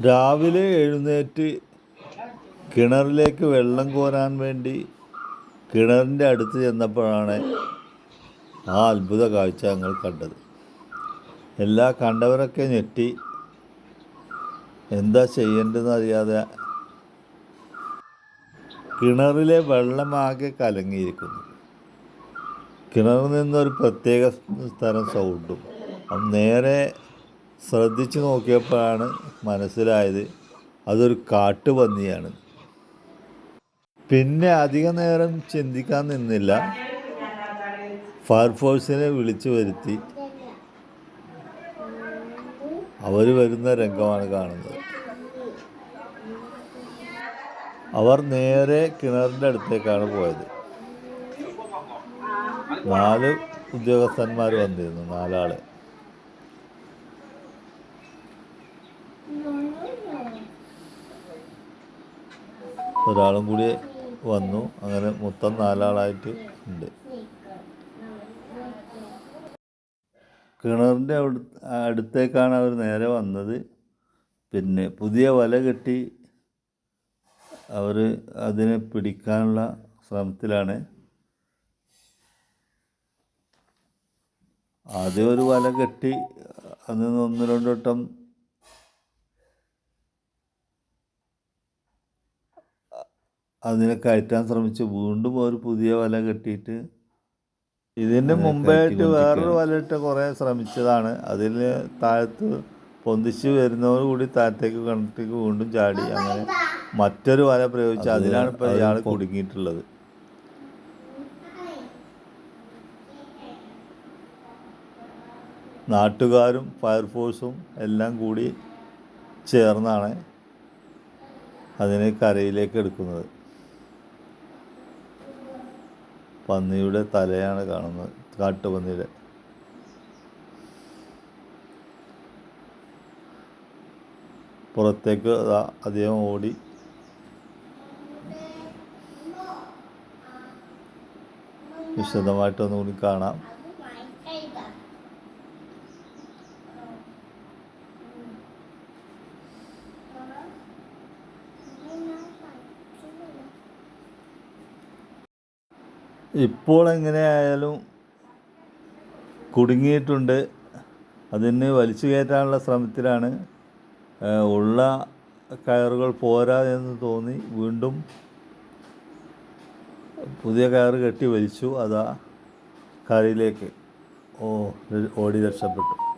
രാവിലെ എഴുന്നേറ്റ് കിണറിലേക്ക് വെള്ളം കോരാൻ വേണ്ടി കിണറിന്റെ അടുത്ത് ചെന്നപ്പോഴാണ് ആ അത്ഭുത കാഴ്ച ഞങ്ങൾ കണ്ടത്. എല്ലാ കണ്ടവരൊക്കെ ഞെട്ടി. എന്താ ചെയ്യേണ്ടതെന്ന് അറിയാതെ കിണറിലെ വെള്ളമാകെ കലങ്ങിയിരിക്കുന്നു. കിണറിൽ നിന്നൊരു പ്രത്യേക തരം സൗണ്ടും നേരെ ശ്രദ്ധിച്ചു നോക്കിയപ്പോഴാണ് മനസ്സിലായത് അതൊരു കാട്ടുപന്നിയാണ്. പിന്നെ അധിക നേരം ചിന്തിക്കാൻ നിന്നില്ല. ഫയർഫോഴ്സിനെ വിളിച്ചു വരുത്തി. അവർ വരുന്ന രംഗമാണ് കാണുന്നത്. അവർ നേരെ കിണറിന്റെ അടുത്തേക്കാണ് പോയത്. നാല് ഉദ്യോഗസ്ഥന്മാർ വന്നിരുന്നു നാലാൾ. ഒരാളും കൂടി വന്നു. അങ്ങനെ മൊത്തം നാലാളായിട്ട് ഉണ്ട്. കിണറിന്റെ അടുത്തേക്കാണ് അവർ നേരെ വന്നത്. പിന്നെ പുതിയ വല കെട്ടി അവർ അതിനെ പിടിക്കാനുള്ള ശ്രമത്തിലാണ്. ആദ്യം ഒരു വല കെട്ടി അതിൽ നിന്ന് ഒന്ന് രണ്ടു വട്ടം അതിനെ കയറ്റാൻ ശ്രമിച്ചു. വീണ്ടും ഒരു പുതിയ വല കെട്ടിയിട്ട് ഇതിന് മുമ്പായിട്ട് വേറൊരു വല വലയിട്ട് കുറേ ശ്രമിച്ചതാണ്. അതിൽ താഴത്ത് പൊന്തിച്ച് വരുന്നവർ കൂടി താഴത്തേക്ക് കണ്ടിട്ട് വീണ്ടും ചാടി അങ്ങനെ മറ്റൊരു വല പ്രയോഗിച്ച് അതിനാണ് ഇപ്പോൾ ഇയാൾ കുടുങ്ങിയിട്ടുള്ളത്. നാട്ടുകാരും ഫയർഫോഴ്സും എല്ലാം കൂടി ചേർന്നാണ് അതിനെ കരയിലേക്ക് എടുക്കുന്നത്. പന്നിയുടെ തലയാണ് കാണുന്നത് കാട്ടുപന്നിയുടെ. പുറത്തേക്ക് അദ്ദേഹം ഓടി. വിശദമായിട്ടൊന്നുകൂടി കാണാം. ഇപ്പോൾ എങ്ങനെയായാലും കുടുങ്ങിയിട്ടുണ്ട്. അതിന് വലിച്ചു കയറ്റാനുള്ള ശ്രമത്തിലാണ് ഉള്ള കയറുകൾ പോരാ എന്ന് തോന്നി. വീണ്ടും പുതിയ കയറ് കെട്ടി വലിച്ചു. അതാ കരയിലേക്ക് ഓ ഓടി രക്ഷപ്പെട്ടു.